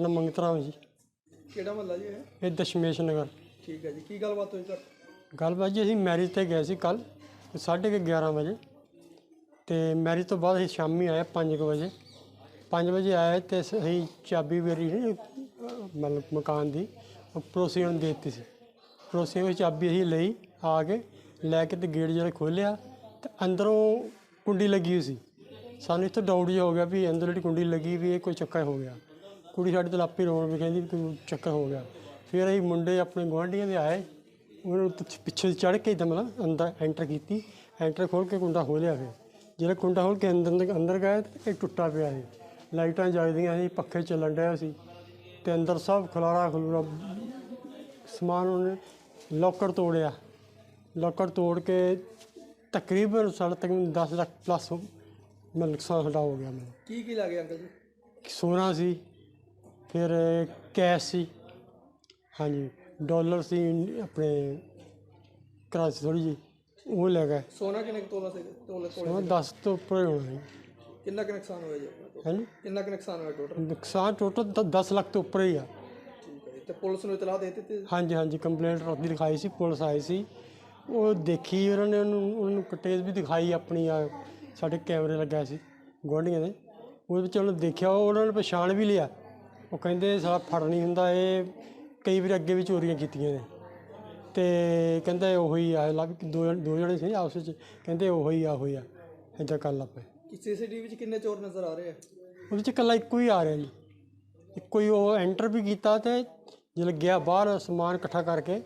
ਨਾਮ ਮੰਗਤ ਰਾਮ ਜੀ ਕਿਹੜਾ ਮਹੱਲਾ ਜੀ ਇਹ? ਇਹ ਦਸ਼ਮੇਸ਼ ਨਗਰ। ਠੀਕ ਹੈ ਜੀ ਕੀ ਗੱਲਬਾਤ ਹੋਈ ਸਰ? ਗੱਲਬਾਤ ਜੀ ਅਸੀਂ ਮੈਰਿਜ ਤੇ ਗਏ ਸੀ ਕੱਲ ਸਾਢੇ ਕੁ 11 ਵਜੇ। ਤੇ ਮੈਰਿਜ ਤੋਂ ਬਾਅਦ ਅਸੀਂ ਸ਼ਾਮੀ ਆਏ 5 ਵਜੇ। 5 ਵਜੇ ਆਏ ਤੇ ਅਸੀਂ ਚਾਬੀ ਮੇਰੀ ਸੀ, ਅਹ, ਮਤਲਬ ਮਕਾਨ ਦੀ ਉਹ ਪੜੋਸੀਆਂ ਨੂੰ ਦੇ ਦਿੱਤੀ ਸੀ। ਪੜੋਸੀਆਂ ਦੀ ਚਾਬੀ ਅਸੀਂ ਲਈ ਆ ਕੇ ਲੈ ਕੇ ਤੇ ਗੇਟ ਜਿਹੜਾ ਖੋਲ੍ਹਿਆ ਤੇ ਅੰਦਰੋਂ ਕੁੰਡੀ ਲੱਗੀ ਹੋਈ ਸੀ। ਸਾਨੂੰ ਇੱਥੇ ਡਾਊਟ ਜਿਹਾ ਹੋ ਗਿਆ ਵੀ ਅੰਦਰ ਜਿਹੜੀ ਕੁੰਡੀ ਲੱਗੀ ਵੀ ਇਹ ਕੋਈ ਚੱਕਰ ਹੋ ਗਿਆ। ਕੁੜੀ ਸਾਡੇ ਤੋਂ ਲਾਪੀ ਰੋਣ ਵੀ ਕਹਿੰਦੀ ਵੀ ਕੋਈ ਚੱਕਰ ਹੋ ਗਿਆ। ਫਿਰ ਅਸੀਂ ਮੁੰਡੇ ਆਪਣੇ ਗੁਆਂਢੀਆਂ ਦੇ ਆਏ। ਉਹਨੂੰ ਪਿੱਛੇ- ਪਿੱਛੇ ਚੜ ਕੇ ਇੱਦਾਂ ਮਤਲਬ ਅੰਦਰ ਐਂਟਰ ਕੀਤੀ। ਐਂਟਰ ਖੋਲ ਕੇ ਕੁੰਡਾ ਖੋਲ੍ਹਿਆ ਫਿਰ। ਜਿਹੜਾ ਕੁੰਡਾ ਖੋਲ ਕੇ ਅੰਦਰ ਅੰਦਰ ਗਏ ਤੇ ਇਹ ਟੁੱਟਾ ਪਿਆ ਸੀ। ਲਾਈਟਾਂ ਜਗਦੀਆਂ ਸੀ ਪੱਖੇ ਚੱਲਣ ਡਿਆ ਸੀ। ਤੇ ਅੰਦਰ ਸਭ ਖਲਾਰਾ ਖਲੂਰਾ ਸਮਾਨ ਉਹਨੇ ਲੋਕਰ ਤੋੜਿਆ। ਲੋਕਰ ਤੋੜ ਕੇ ਤਕਰੀਬਨ ਸਾਡਾ ਤਕਰੀਬਨ 10 ਲੱਖ ਪਲੱਸ ਮਤਲਬ ਨੁਕਸਾਨ ਸਾਡਾ ਹੋ ਗਿਆ। ਮੈਨੂੰ ਕੀ ਕੀ ਲੱਗੇ ਅੰਕਲ ਜੀ? ਸੋਨਾ ਸੀ। ਫਿਰ ਕੈਸ਼ ਸੀ। ਹਾਂਜੀ ਡਾਲਰ ਸੀ ਆਪਣੇ ਕਰਾਚੀ ਥੋੜੀ ਜੀ ਉਹ ਲੈ ਗਏ। ਸੋਨਾ ਕਿੰਨੇ ਕੁ ਤੋਲਾ ਸੀ ਤੋਲੇ ਤੋਲੇ ਉਹ 10 ਤੋਂ ਉੱਪਰ ਹੀ ਹੋਣਾ ਜੀ ਕਿੰਨਾ ਕੁ ਨੁਕਸਾਨ ਹੋਇਆ ਜੀ ਆਪਣਾ total? ਹਾਂਜੀ। ਕਿੰਨਾ ਕੁ ਨੁਕਸਾਨ ਹੋਇਆ ਟੋਟਲ ਨੁਕਸਾਨ ਟੋਟਲ 10 ਲੱਖ ਤੋਂ ਉੱਪਰ ਹੀ ਆ। ਠੀਕ ਹੈ ਜੀ ਤੇ ਪੁਲਿਸ ਨੂੰ ਇਤਲਾਹ ਦੇ ਦਿੱਤੀ ਹਾਂਜੀ ਹਾਂਜੀ ਕੰਪਲੇਂਟ ਰਾਤੀ ਲਿਖਾਈ ਸੀ ਪੁਲਿਸ ਆਈ ਸੀ। ਉਹ ਦੇਖੀ ਉਹਨਾਂ ਨੇ ਉਹਨੂੰ ਉਹਨੂੰ ਕਟੇਜ ਵੀ ਦਿਖਾਈ ਆਪਣੀ ਆ ਸਾਡੇ ਕੈਮਰੇ ਲੱਗਾ ਸੀ ਗੁਆਂਢੀਆਂ ਦੇ। ਉਹਦੇ ਵਿੱਚ ਉਹਨੇ ਦੇਖਿਆ ਉਹ ਉਹਨਾਂ ਨੇ ਪਛਾਣ ਵੀ ਲਿਆ। ਉਹ ਕਹਿੰਦੇ ਸਾਲਾ ਫੜ ਨਹੀਂ ਹੁੰਦਾ ਇਹ ਕਈ ਵਾਰ ਅੱਗੇ ਵੀ ਚੋਰੀਆਂ ਕੀਤੀਆਂ ਨੇ। ਤੇ ਕਹਿੰਦਾ ਉਹੀ ਆ ਲੱਗ ਦੋ ਦੋ ਜਣੇ ਸੀ ਆਪਸ ਵਿੱਚ ਕਹਿੰਦੇ ਉਹੀ ਆ ਉਹੀ ਆ ਏਦਾਂ ਕਰ ਲੱਗ ਪਏ। ਸੀਸੀਟੀਵੀ ਵਿੱਚ ਕਿੰਨੇ ਚੋਰ ਨਜ਼ਰ ਆ ਰਹੇ ਆ? ਉਹਦੇ ਵਿੱਚ ਇਕੱਲਾ ਇੱਕੋ ਹੀ ਆ ਰਿਹਾ ਜੀ। ਇੱਕੋ ਹੀ ਉਹ ਐਂਟਰ ਵੀ ਕੀਤਾ ਤੇ ਜਦੋਂ ਗਿਆ ਬਾਹਰ ਸਮਾਨ ਇਕੱਠਾ ਕਰਕੇ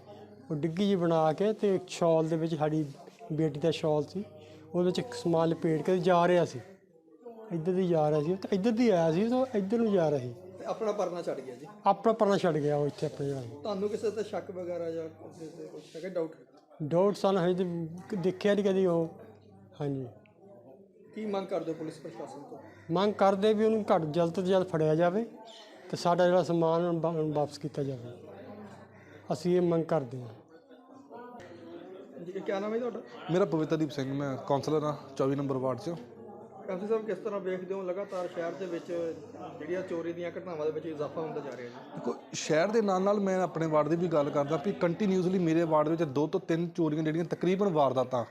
ਉਹ ਡਿੱਗੀ ਜੀ ਬਣਾ ਕੇ ਤੇ ਇੱਕ ਸ਼ਾਲ ਦੇ ਵਿੱਚ ਸਾਡੀ ਬੇਟੀ ਦਾ ਸ਼ਾਲ ਸੀ। ਉਹਦੇ ਵਿੱਚ ਇੱਕ ਸਮਾਨ ਲਪੇਟ ਕੇ ਜਾ ਰਿਹਾ ਸੀ। ਇੱਧਰ ਦੀ ਜਾ ਰਿਹਾ ਸੀ ਤੇ ਇੱਧਰ ਦੀ ਆਇਆ ਸੀ ਤੇ ਉਹ ਇੱਧਰ ਨੂੰ ਜਾ ਰਿਹਾ ਸੀ। ਆਪਣਾ ਪਰਨਾ ਛੱਡ ਗਿਆ ਜੀ। ਆਪਣਾ ਪਰਨਾ ਛੱਡ ਗਿਆ ਉਹ ਇੱਥੇ ਆਪਣੇ ਤੁਹਾਨੂੰ ਕਿਸੇ ਤੇ ਸ਼ੱਕ ਵਗੈਰਾ ਜਾਂ ਕਿਸੇ ਤੇ ਕੁਝ ਹੈਗਾ? ਡਾਊਟ ਡਾਊਟ ਸਨ ਹਜੇ ਤੇ ਦੇਖਿਆ ਨਹੀਂ ਕਦੀ ਉਹ। ਹਾਂਜੀ। ਕੀ ਮੰਗ ਕਰਦੇ ਹੋ ਪੁਲਿਸ ਪ੍ਰਸ਼ਾਸਨ ਤੋਂ? ਮੰਗ ਕਰਦੇ ਵੀ ਉਹਨੂੰ ਘੱਟ ਜਲਦ ਤੋਂ ਜਲਦ ਫੜਿਆ ਜਾਵੇ ਤੇ ਸਾਡਾ ਜਿਹੜਾ ਸਮਾਨ ਉਹਨੂੰ ਵਾ- ਵਾਪਸ ਕੀਤਾ ਜਾਵੇ। ਅਸੀਂ ਇਹ ਮੰਗ ਕਰਦੇ ਹਾਂ। ਜੀ ਕੀ ਨਾਮ ਹੈ ਤੁਹਾਡਾ? ਮੇਰਾ ਪਵਿੱਤਰਦੀਪ ਸਿੰਘ ਮੈਂ ਕਾਉਂਸਲਰ ਹਾਂ 24 ਨੰਬਰ ਵਾਰਡ 'ਚ। ਕਾਫੀ ਸਾਹਿਬ ਕਿਸ ਤਰ੍ਹਾਂ ਵੇਖਦੇ ਹੋ? ਲਗਾਤਾਰ ਸ਼ਹਿਰ ਦੇ ਵਿੱਚ ਜਿਹੜੀਆਂ ਚੋਰੀ ਦੀਆਂ ਘਟਨਾਵਾਂ ਦੇ ਵਿੱਚ ਇਜ਼ਾਫਾ ਹੁੰਦਾ ਜਾ ਰਿਹਾ ਜੀ। ਦੇਖੋ, ਸ਼ਹਿਰ ਦੇ ਨਾਲ ਨਾਲ ਮੈਂ ਆਪਣੇ ਵਾਰਡ ਦੀ ਵੀ ਗੱਲ ਕਰਦਾ ਵੀ ਕੰਟੀਨਿਊਸਲੀ ਮੇਰੇ ਵਾਰਡ ਵਿੱਚ ਦੋ ਤੋਂ ਤਿੰਨ ਚੋਰੀਆਂ ਜਿਹੜੀਆਂ ਤਕਰੀਬਨ ਵਾਰਦਾਤਾਂ,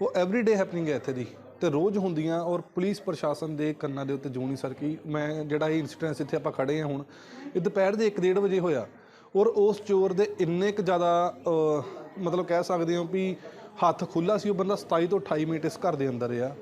ਉਹ ਐਵਰੀਡੇ ਹੈਪਨਿੰਗ ਹੈ ਇੱਥੇ ਦੀ। ਤੇ ਰੋਜ਼ ਹੁੰਦੀਆਂ ਔਰ ਪੁਲਿਸ ਪ੍ਰਸ਼ਾਸਨ ਦੇ ਕੰਨਾਂ ਦੇ ਉੱਤੇ ਜੂਨੀ ਸਰ ਕੀ ਮੈਂ ਜਿਹੜਾ ਇਹ ਇਨਸੀਡੈਂਸ ਇੱਥੇ ਆਪਾਂ ਖੜੇ ਹਾਂ ਹੁਣ, ਇਹ ਦੁਪਹਿਰ ਦੇ 1:30 ਵਜੇ ਹੋਇਆ। ਔਰ ਉਸ ਚੋਰ ਦੇ ਇੰਨੇ ਕੁ ਜ਼ਿਆਦਾ ਮਤਲਬ ਕਹਿ ਸਕਦੇ ਹਾਂ ਵੀ ਹੱਥ ਖੁੱਲਾ ਸੀ, ਉਹ ਬੰਦਾ 27 ਤੋਂ 28 ਮਿੰਟ ਇਸ ਘਰ ਦੇ ਅੰਦਰ ਆ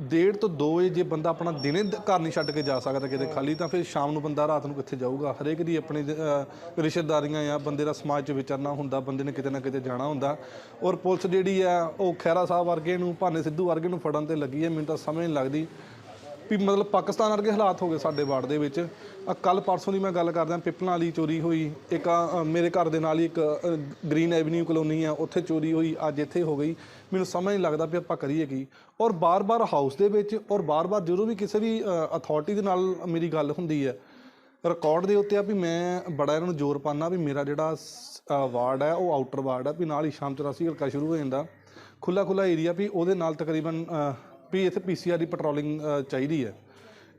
ਡੇਢ ਤੋਂ 2 ਵਜੇ ਜੇ ਬੰਦਾ ਆਪਣਾ ਦਿਨੇ ਘਰ ਨਹੀਂ ਛੱਡ ਕੇ ਜਾ ਸਕਦਾ ਕਿਤੇ ਖਾਲੀ ਤਾਂ ਫਿਰ ਸ਼ਾਮ ਨੂੰ ਬੰਦਾ ਰਾਤ ਨੂੰ ਕਿੱਥੇ ਜਾਊਗਾ? ਹਰੇਕ ਦੀ ਆਪਣੀ ਅਹ, ਰਿਸ਼ਤੇਦਾਰੀਆਂ ਆ ਬੰਦੇ ਦਾ ਸਮਾਜ 'ਚ ਵਿਚਰਨਾ ਹੁੰਦਾ ਬੰਦੇ ਨੇ ਕਿਤੇ ਨਾ ਕਿਤੇ ਜਾਣਾ ਹੁੰਦਾ। ਔਰ ਪੁਲਿਸ ਜਿਹੜੀ ਆ ਉਹ ਖੈਰਾ ਸਾਹਿਬ ਵਰਗੇ ਨੂੰ ਭਾਨੇ ਸਿੱਧੂ ਵਰਗੇ ਨੂੰ ਫੜਨ ਤੇ ਲੱਗੀ ਹੈ ਮੈਨੂੰ ਤਾਂ ਸਮਝ ਨਹੀਂ ਲੱਗਦੀ। ਵੀ ਮਤਲਬ ਪਾਕਿਸਤਾਨ ਵਰਗੇ ਹਾਲਾਤ ਹੋ ਗਏ ਸਾਡੇ ਵਾਰਡ ਦੇ ਵਿੱਚ। ਆ ਕੱਲ ਪਰਸੋਂ ਦੀ ਮੈਂ ਗੱਲ ਕਰਦਾ, ਪਿੱਪਲਾਂ ਵਾਲੀ ਚੋਰੀ ਹੋਈ। ਇੱਕ ਮੇਰੇ ਘਰ ਦੇ ਨਾਲ ਹੀ ਇੱਕ ਗ੍ਰੀਨ ਐਵਨਿਊ ਕਲੋਨੀ ਆ, ਉੱਥੇ ਚੋਰੀ ਹੋਈ, ਅੱਜ ਇੱਥੇ ਹੋ ਗਈ। ਮੈਨੂੰ ਸਮਝ ਨਹੀਂ ਲੱਗਦਾ ਵੀ ਆਪਾਂ ਕਰੀਏ ਕੀ। ਔਰ ਬਾਰ-ਬਾਰ ਹਾਊਸ ਦੇ ਵਿੱਚ ਔਰ ਬਾਰ-ਬਾਰ ਜਦੋਂ ਵੀ ਕਿਸੇ ਵੀ ਅਥਾਰਟੀ ਦੇ ਨਾਲ ਮੇਰੀ ਗੱਲ ਹੁੰਦੀ ਹੈ ਰਿਕਾਰਡ ਦੇ ਉੱਤੇ ਆ ਵੀ ਮੈਂ ਬੜਾ ਇਹਨਾਂ ਨੂੰ ਜ਼ੋਰ ਪਾਣਾ ਵੀ ਮੇਰਾ ਜਿਹੜਾ ਵਾਰਡ ਹੈ, ਉਹ ਆਊਟਰ ਵਾਰਡ ਹੈ, ਵੀ ਨਾਲ ਹੀ ਸ਼ਾਮ 84 ਹਲਕਾ ਸ਼ੁਰੂ ਹੋ ਜਾਂਦਾ। ਖੁੱਲਾ ਖੁੱਲਾ ਏਰੀਆ ਵੀ ਉਹਦੇ ਨਾਲ ਤਕਰੀਬਨ ਵੀ ਇੱਥੇ ਪੀਸੀਆਰ ਦੀ ਪੈਟਰੋਲਿੰਗ ਚਾਹੀਦੀ ਹੈ।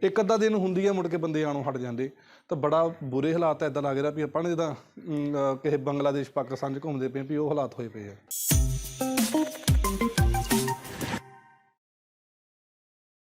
ਇੱਕ ਅੱਧਾ ਦਿਨ ਹੁੰਦੀ ਹੈ ਮੁੜ ਕੇ ਬੰਦੇ ਆਣੋਂ ਹਟ ਜਾਂਦੇ। ਤਾਂ ਬੜਾ ਬੁਰੇ ਹਾਲਾਤ ਐਦਾਂ ਲੱਗ ਰਿਹਾ ਵੀ ਆਪਾਂ ਨੇ ਜਿੱਦਾਂ ਕਿਸੇ ਬੰਗਲਾਦੇਸ਼, ਪਾਕਿਸਤਾਨ 'ਚ ਘੁੰਮਦੇ ਪਏ ਵੀ ਉਹ ਹਾਲਾਤ ਹੋਏ ਪਏ ਆ।